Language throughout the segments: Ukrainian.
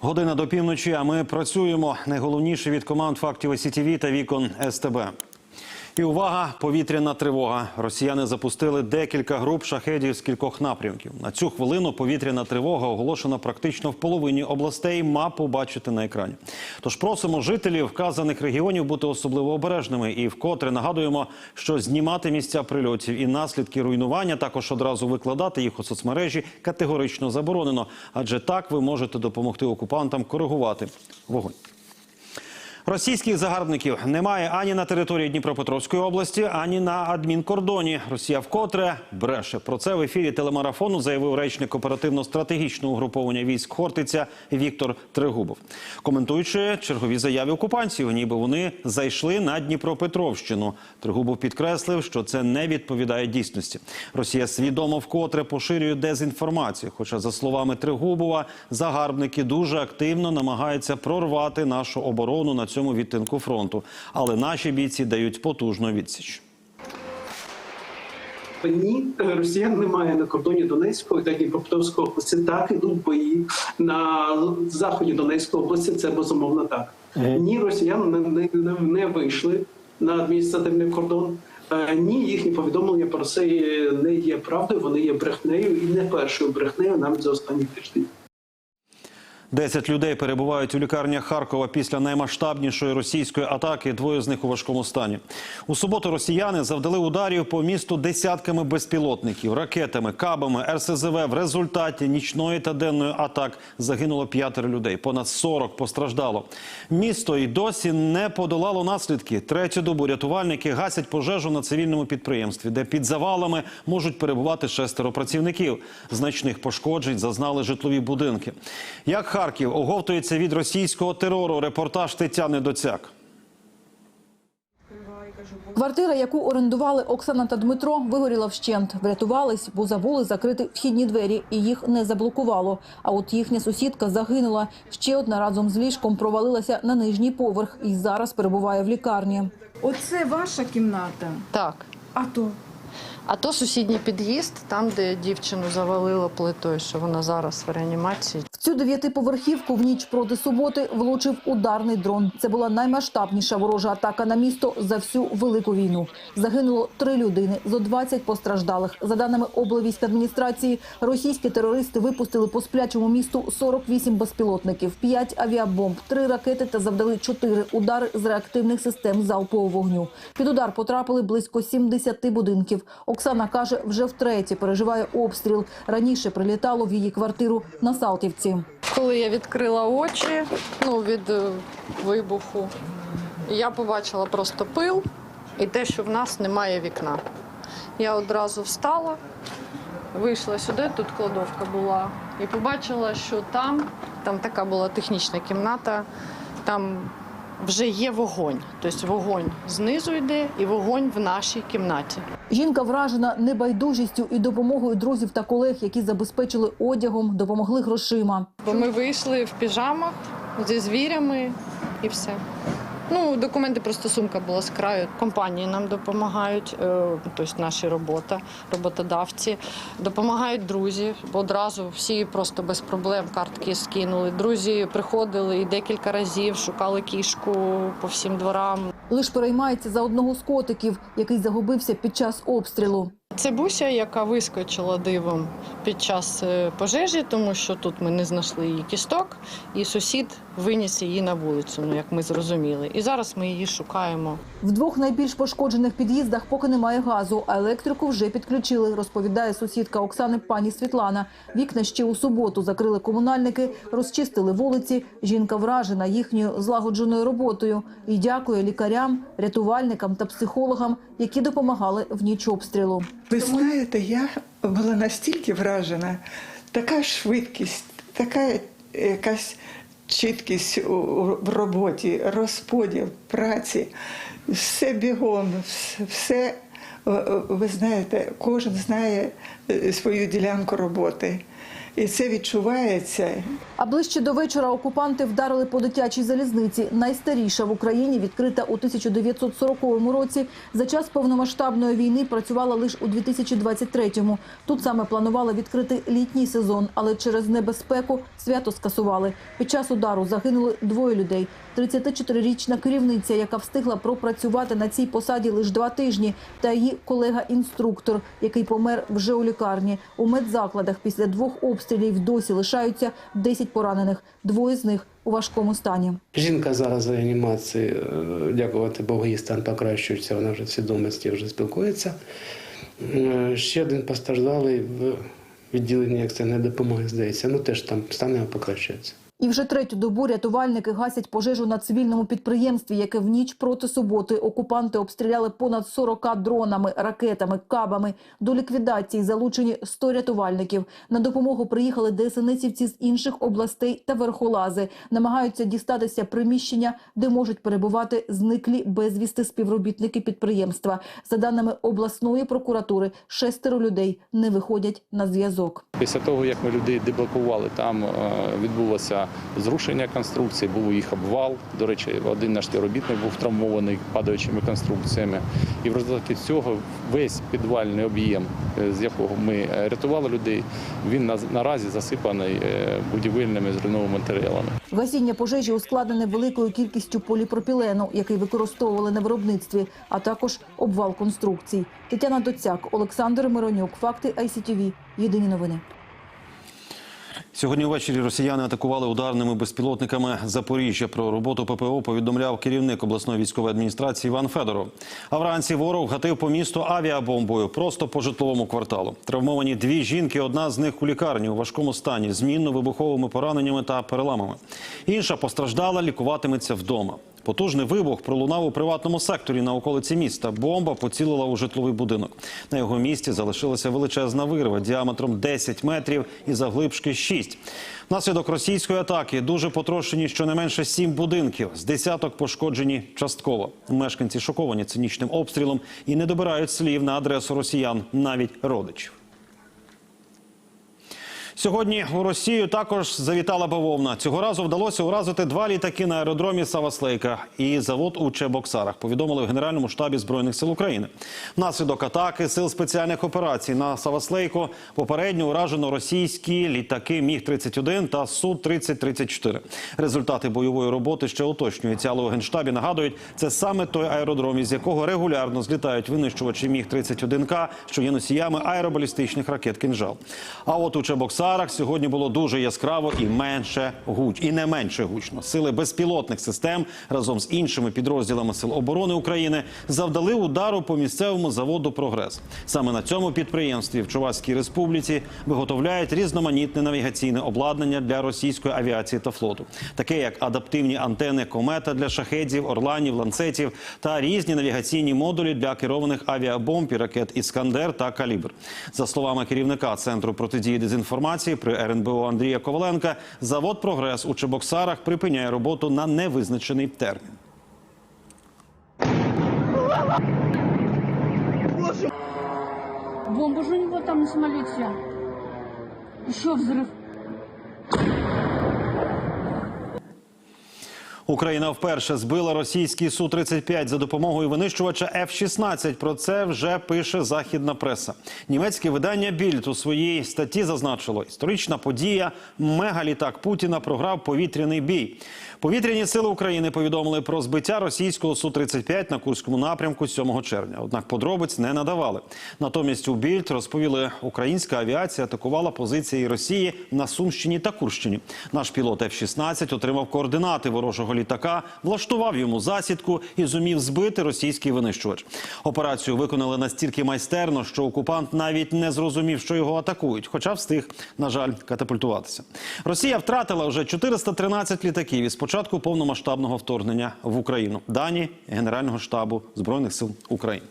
Година до півночі, а ми працюємо. Найголовніше від команд фактів СІТВ та вікон СТБ. І увага, повітряна тривога. Росіяни запустили декілька груп шахедів з кількох напрямків. На цю хвилину повітряна тривога оголошена практично в половині областей. Мапу бачите на екрані. Тож просимо жителів вказаних регіонів бути особливо обережними і вкотре нагадуємо, що знімати місця прильотів і наслідки руйнування, також одразу викладати їх у соцмережі категорично заборонено, адже так ви можете допомогти окупантам коригувати вогонь. Російських загарбників немає ані на території Дніпропетровської області, ані на адмінкордоні. Росія вкотре бреше. Про це в ефірі телемарафону заявив речник оперативно-стратегічного угруповання військ Хортиця Віктор Трегубов, коментуючи чергові заяви окупантів, ніби вони зайшли на Дніпропетровщину. Трегубов підкреслив, що це не відповідає дійсності. Росія свідомо вкотре поширює дезінформацію. Хоча, за словами Трегубова, загарбники дуже активно намагаються прорвати нашу оборону на цьому відтинку фронту. Але наші бійці дають потужну відсіч. Ні, росіян немає на кордоні Донецької та Дніпропетровської області. Так ідуть бої на заході Донецької області. Це безумовно так. Ні, росіян не, не, не, вийшли на адміністративний кордон. Е, Ні, їхні повідомлення про це не є правдою. Вони є брехнею і не першою брехнею навіть за останні тиждень. Десять людей перебувають у лікарнях Харкова після наймасштабнішої російської атаки. Двоє з них у важкому стані. У суботу росіяни завдали ударів по місту десятками безпілотників, ракетами, кабами, РСЗВ. В результаті нічної та денної атак загинуло п'ятеро людей. Понад 40 постраждало. Місто й досі не подолало наслідки. Третю добу рятувальники гасять пожежу на цивільному підприємстві, де під завалами можуть перебувати шестеро працівників. Значних пошкоджень зазнали житлові будинки. Як Харків оговтується від російського терору. Репортаж Тетяни Доцяк. Квартира, яку орендували Оксана та Дмитро, вигоріла вщент. Врятувались, бо забули закрити вхідні двері, і їх не заблокувало. А от їхня сусідка загинула. Ще одна разом з ліжком провалилася на нижній поверх і зараз перебуває в лікарні. Оце ваша кімната. Так. А то А то сусідній під'їзд, там, де дівчину завалило плитою, що вона зараз в реанімації. В цю дев'ятиповерхівку в ніч проти суботи влучив ударний дрон. Це була наймасштабніша ворожа атака на місто за всю велику війну. Загинуло три людини, зо 20 постраждалих. За даними облвійськадміністрації, російські терористи випустили по сплячому місту 48 безпілотників, 5 авіабомб, 3 ракети та завдали 4 удари з реактивних систем залпового вогню. Під удар потрапили близько 70 будинків. Оксана каже, вже втретє переживає обстріл. Раніше прилітало в її квартиру на Салтівці. Коли я відкрила очі ну, від е, вибуху, я побачила просто пил і те, що в нас немає вікна. Я одразу встала, вийшла сюди, тут кладовка була, і побачила, що там, там така була технічна кімната, там вже є вогонь. Тобто вогонь знизу йде і вогонь в нашій кімнаті. Жінка вражена небайдужістю і допомогою друзів та колег, які забезпечили одягом, допомогли грошима. Бо ми вийшли в піжамах зі звірями і все. Ну, документи просто сумка була з краю. Компанії нам допомагають, е, тобто наші робота, роботодавці, допомагають друзі. Бо одразу всі просто без проблем картки скинули. Друзі приходили і декілька разів шукали кішку по всім дворам. Лиш переймається за одного з котиків, який загубився під час обстрілу. Це буся, яка вискочила дивом під час е, пожежі, тому що тут ми не знайшли її кісток, і сусід виніс її на вулицю, ну як ми зрозуміли. І зараз ми її шукаємо. В двох найбільш пошкоджених під'їздах поки немає газу, а електрику вже підключили, розповідає сусідка Оксани пані Світлана. Вікна ще у суботу закрили комунальники, розчистили вулиці. Жінка вражена їхньою злагодженою роботою і дякує лікарям, рятувальникам та психологам, які допомагали в ніч обстрілу. Ви знаєте, я була настільки вражена, така швидкість, така якась чіткість в роботі, розподіл праці, все бігом, все, е, е, ви знаєте, кожен знає е, свою ділянку роботи. І це відчувається. А ближче до вечора окупанти вдарили по дитячій залізниці. Найстаріша в Україні відкрита у 1940 році. За час повномасштабної війни працювала лише у 2023-му. Тут саме планували відкрити літній сезон, але через небезпеку свято скасували. Під час удару загинули двоє людей. 34-річна керівниця, яка встигла пропрацювати на цій посаді лише два тижні, та її колега-інструктор, який помер вже у лікарні. У медзакладах після двох обстрілів досі лишаються 10 поранених. Двоє з них у важкому стані. Жінка зараз в реанімації, е, дякувати Богу, її стан покращується, вона вже в свідомості вже спілкується. Е, Ще один постраждалий в відділенні екстреної допомоги, здається, ну теж там стан його покращується. І вже третю добу рятувальники гасять пожежу на цивільному підприємстві, яке в ніч проти суботи окупанти обстріляли понад 40 дронами, ракетами, кабами. До ліквідації залучені 100 рятувальників. На допомогу приїхали ДСНСівці з інших областей та верхолази. Намагаються дістатися приміщення, де можуть перебувати зниклі безвісти співробітники підприємства. За даними обласної прокуратури, шестеро людей не виходять на зв'язок. Після того, як ми людей деблокували, там е, зрушення конструкції, був їх обвал. До речі, один наш співробітник був травмований падаючими конструкціями. І в результаті цього весь підвальний об'єм, е, з якого ми е, рятували людей, він наразі засипаний е, будівельними зруйновими матеріалами. Гасіння пожежі ускладнене великою кількістю поліпропілену, який використовували на виробництві, а також обвал конструкцій. Тетяна Доцяк, Олександр Миронюк. Факти ICTV. Єдині новини. Сьогодні ввечері росіяни атакували ударними безпілотниками Запоріжжя. Про роботу ППО повідомляв керівник обласної військової адміністрації Іван Федоров. А вранці ворог гатив по місту авіабомбою просто по житловому кварталу. Травмовані дві жінки, одна з них у лікарні у важкому стані, змінно вибуховими пораненнями та переламами. Інша постраждала, лікуватиметься вдома. Потужний вибух пролунав у приватному секторі на околиці міста. Бомба поцілила у житловий будинок. На його місці залишилася величезна вирва діаметром 10 метрів і завглибшки 6. Внаслідок російської атаки дуже потрощені щонайменше 7 будинків. З десяток пошкоджені частково. Мешканці шоковані цинічним обстрілом і не добирають слів на адресу росіян, навіть родичів. Сьогодні у Росію також завітала бавовна. Цього разу вдалося уразити два літаки на аеродромі Саваслейка і завод у Чебоксарах. Повідомили в Генеральному штабі збройних сил України. Внаслідок атаки сил спеціальних операцій на Саваслейку попередньо уражено російські літаки Міг 31 та Су 3034 Результати бойової роботи ще уточнюються, але у генштабі нагадують, це саме той аеродром, із якого регулярно злітають винищувачі Міг 31 К, що є носіями аеробалістичних ракет «Кинжал». А от у Чебоксарах сьогодні було дуже яскраво і менше гуч, і не менше гучно. Сили безпілотних систем разом з іншими підрозділами сил оборони України завдали удару по місцевому заводу Прогрес. Саме на цьому підприємстві в Чувашській республіці виготовляють різноманітне навігаційне обладнання для російської авіації та флоту, таке як адаптивні антени комета для шахедів, орланів, ланцетів та різні навігаційні модулі для керованих авіабомб і ракет Іскандер та Калібр. За словами керівника центру протидії дезінформації при РНБО Андрія Коваленка, завод Прогрес у Чебоксарах припиняє роботу на невизначений термін. Бомбу же у него там на самолете. Еще взрыв. Україна вперше збила російський су 35 за допомогою винищувача F-16. Про це вже пише західна преса. Німецьке видання Більд у своїй статті зазначило: історична подія мегалітак Путіна програв повітряний бій. Повітряні сили України повідомили про збиття російського су 35 на курському напрямку 7 червня. Однак подробиць не надавали. Натомість у Більд розповіли, українська авіація атакувала позиції Росії на Сумщині та Курщині. Наш пілот F-16 отримав координати ворожого літака, влаштував йому засідку і зумів збити російський винищувач. Операцію виконали настільки майстерно, що окупант навіть не зрозумів, що його атакують, хоча встиг, на жаль, катапультуватися. Росія втратила вже 413 літаків із початку повномасштабного вторгнення в Україну. Дані Генерального штабу збройних сил України.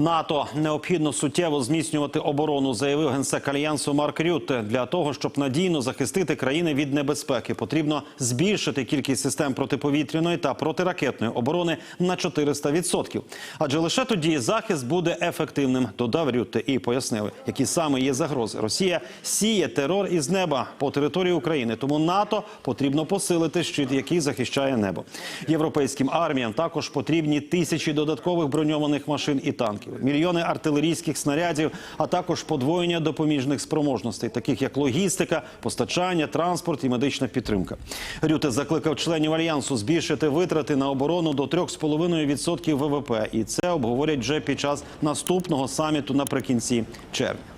НАТО необхідно суттєво зміцнювати оборону, заявив генсек альянсу Марк Рютте. Для того щоб надійно захистити країни від небезпеки, потрібно збільшити кількість систем протиповітряної та протиракетної оборони на 400%. Адже лише тоді захист буде ефективним. Додав Рютте і пояснили, які саме є загрози. Росія сіє терор із неба по території України. Тому НАТО потрібно посилити щит, який захищає небо. Європейським арміям також потрібні тисячі додаткових броньованих машин і танків, мільйони артилерійських снарядів, а також подвоєння допоміжних спроможностей, таких як логістика, постачання, транспорт і медична підтримка. Рюте закликав членів альянсу збільшити витрати на оборону до 3,5% ВВП, і це обговорять вже під час наступного саміту наприкінці червня.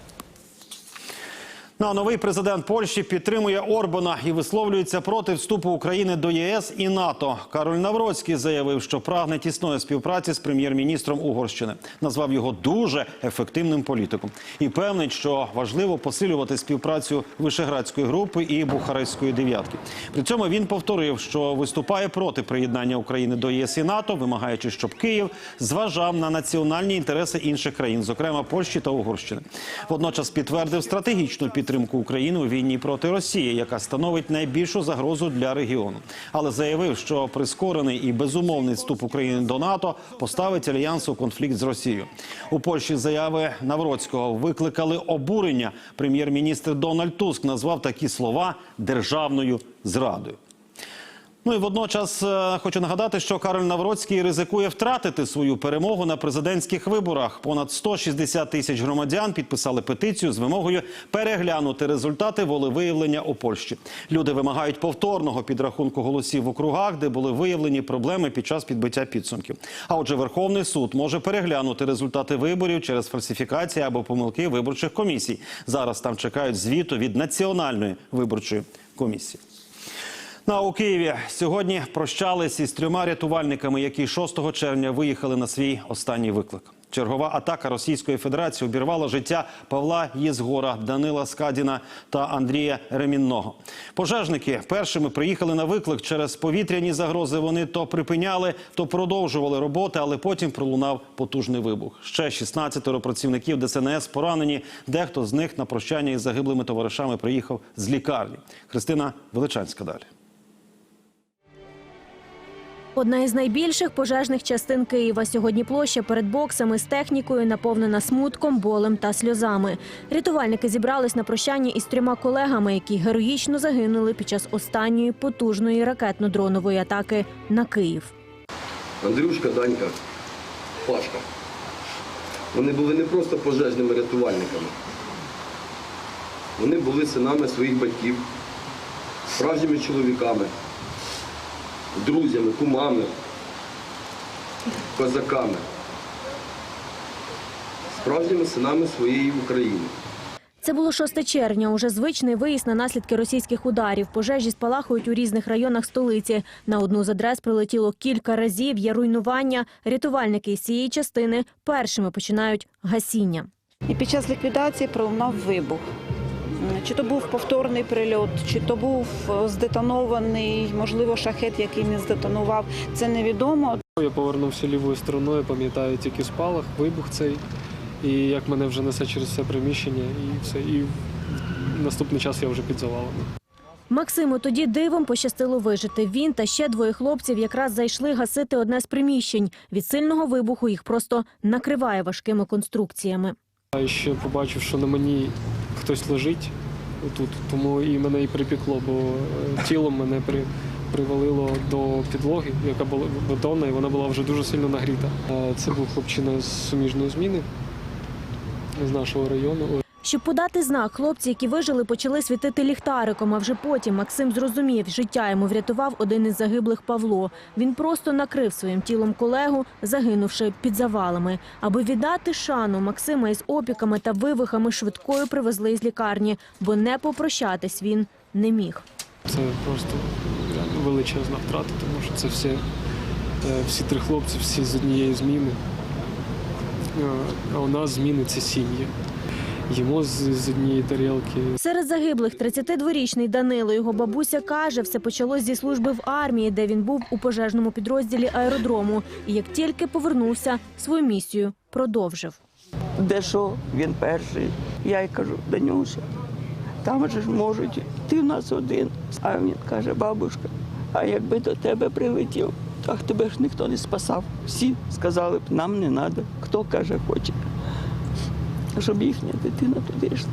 Ну, а новий президент Польщі підтримує Орбана і висловлюється проти вступу України до ЄС і НАТО. Кароль Навроцький заявив, що прагне тісної співпраці з прем'єр-міністром Угорщини. Назвав його дуже ефективним політиком і певний, що важливо посилювати співпрацю Вишеградської групи і Бухарестської дев'ятки. При цьому він повторив, що виступає проти приєднання України до ЄС і НАТО, вимагаючи, щоб Київ зважав на національні інтереси інших країн, зокрема Польщі та Угорщини. Водночас підтвердив стратегічну підтримку України у війні проти Росії, яка становить найбільшу загрозу для регіону. Але заявив, що прискорений і безумовний вступ України до НАТО поставить альянс у конфлікт з Росією. У Польщі заяви Навроцького викликали обурення. Прем'єр-міністр Дональд Туск назвав такі слова державною зрадою. Ну і водночас е, хочу нагадати, що Кароль Навроцький ризикує втратити свою перемогу на президентських виборах. Понад 160 тисяч громадян підписали петицію з вимогою переглянути результати волевиявлення у Польщі. Люди вимагають повторного підрахунку голосів в округах, де були виявлені проблеми під час підбиття підсумків. А отже, Верховний суд може переглянути результати виборів через фальсифікації або помилки виборчих комісій. Зараз там чекають звіту від національної виборчої комісії. Ну, а у Києві сьогодні прощались із трьома рятувальниками, які 6 червня виїхали на свій останній виклик. Чергова атака Російської Федерації обірвала життя Павла Єзгора, Данила Скадіна та Андрія Ремінного. Пожежники першими приїхали на виклик через повітряні загрози. Вони то припиняли, то продовжували роботи, але потім пролунав потужний вибух. Ще 16 працівників ДСНС поранені. Дехто з них на прощання із загиблими товаришами приїхав з лікарні. Христина Величанська далі. Одна із найбільших пожежних частин Києва. Сьогодні площа перед боксами з технікою наповнена смутком, болем та сльозами. Рятувальники зібрались на прощання із трьома колегами, які героїчно загинули під час останньої потужної ракетно-дронової атаки на Київ. Андрюшка, Данька, Пашка. Вони були не просто пожежними рятувальниками. Вони були синами своїх батьків, справжніми чоловіками, друзями, кумами, козаками, справжніми синами своєї України. Це було 6 червня. Уже звичний виїзд на наслідки російських ударів. Пожежі спалахують у різних районах столиці. На одну з адрес прилетіло кілька разів. Є руйнування. Рятувальники з цієї частини першими починають гасіння. І під час ліквідації пролунав вибух. Чи то був повторний прильот, чи то був е, здетонований, можливо, шахет, який не здетонував. Це невідомо. Я повернувся лівою стороною, пам'ятаю тільки спалах, вибух цей, і як мене вже несе через все приміщення, і все. І наступний час я вже під завалами. Максиму тоді дивом пощастило вижити. Він та ще двоє хлопців якраз зайшли гасити одне з приміщень. Від сильного вибуху їх просто накриває важкими конструкціями. А ще побачив, що на мені хтось лежить отут, тому і мене і припікло, бо тіло тілом мене при, привалило до підлоги, яка була бетонна, і вона була вже дуже сильно нагріта. Е, Це був хлопчина з суміжної зміни з нашого району. Щоб подати знак, хлопці, які вижили, почали світити ліхтариком. А вже потім Максим зрозумів, життя йому врятував один із загиблих Павло. Він просто накрив своїм тілом колегу, загинувши під завалами. Аби віддати шану Максима із опіками та вивихами швидкою привезли із лікарні, бо не попрощатись він не міг. Це просто величезна втрата, тому що це все, е, всі три хлопці, всі з однієї зміни. Е, А у нас зміни це сім'ї. Їмо з, з однієї тарілки. Серед загиблих 32-річний Данило. Його бабуся каже, все почалось зі служби в армії, де він був у пожежному підрозділі аеродрому. І як тільки повернувся, свою місію продовжив. Де що, він перший. Я й кажу, Данюша, там же ж можуть, ти в нас один. А він каже, бабушка, а якби до тебе прилетів, так тебе ж ніхто не спасав. Всі сказали б, нам не треба. Хто каже, хоче, щоб їхня дитина туди йшла.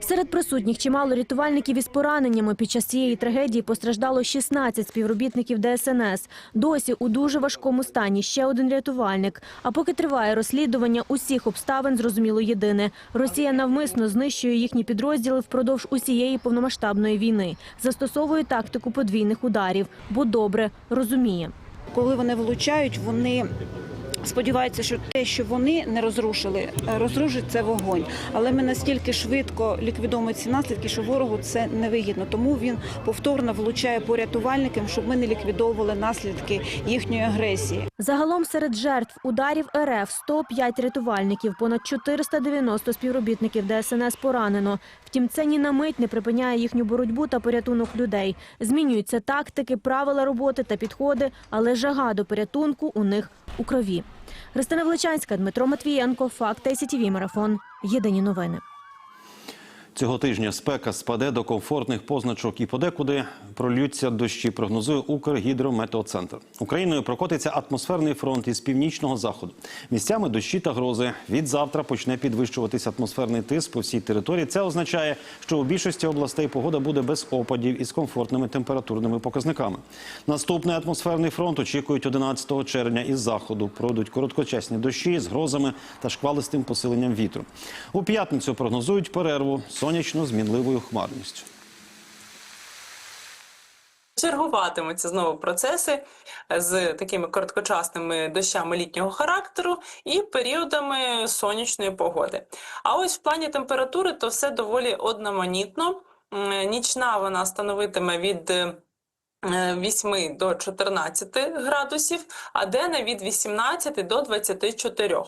Серед присутніх чимало рятувальників із пораненнями. Під час цієї трагедії постраждало 16 співробітників ДСНС. Досі у дуже важкому стані ще один рятувальник. А поки триває розслідування усіх обставин, зрозуміло єдине. Росія навмисно знищує їхні підрозділи впродовж усієї повномасштабної війни. Застосовує тактику подвійних ударів, бо добре розуміє. Коли вони влучають, вони сподіваються, що те, що вони не розрушили, е, розрушить це вогонь. Але ми настільки швидко ліквідовуємо ці наслідки, що ворогу це невигідно. Тому він повторно влучає по рятувальникам, щоб ми не ліквідовували наслідки їхньої агресії. Загалом серед жертв ударів РФ 105 рятувальників, понад 490 співробітників ДСНС поранено. Втім, це ні на мить не припиняє їхню боротьбу та порятунок людей. Змінюються тактики, правила роботи та підходи, але жага до порятунку у них у крові. Христина Величанська, Дмитро Матвієнко, Факт ICTV Марафон. Єдині новини. Цього тижня спека спаде до комфортних позначок і подекуди пролються дощі, прогнозує Укргідрометеоцентр. Україною прокотиться атмосферний фронт із північного заходу. Місцями дощі та грози. Від завтра почне підвищуватись атмосферний тиск по всій території. Це означає, що у більшості областей погода буде без опадів із комфортними температурними показниками. Наступний атмосферний фронт очікують 11 червня із заходу. Пройдуть короткочасні дощі з грозами та шквалистим посиленням вітру. У п'ятницю прогнозують перерву сонячно-змінливою хмарністю. Чергуватимуться знову процеси з такими короткочасними дощами літнього характеру і періодами сонячної погоди. А ось в плані температури то все доволі одноманітно. Нічна вона становитиме від е, 8 до 14 градусів, а денна від 18 до 24.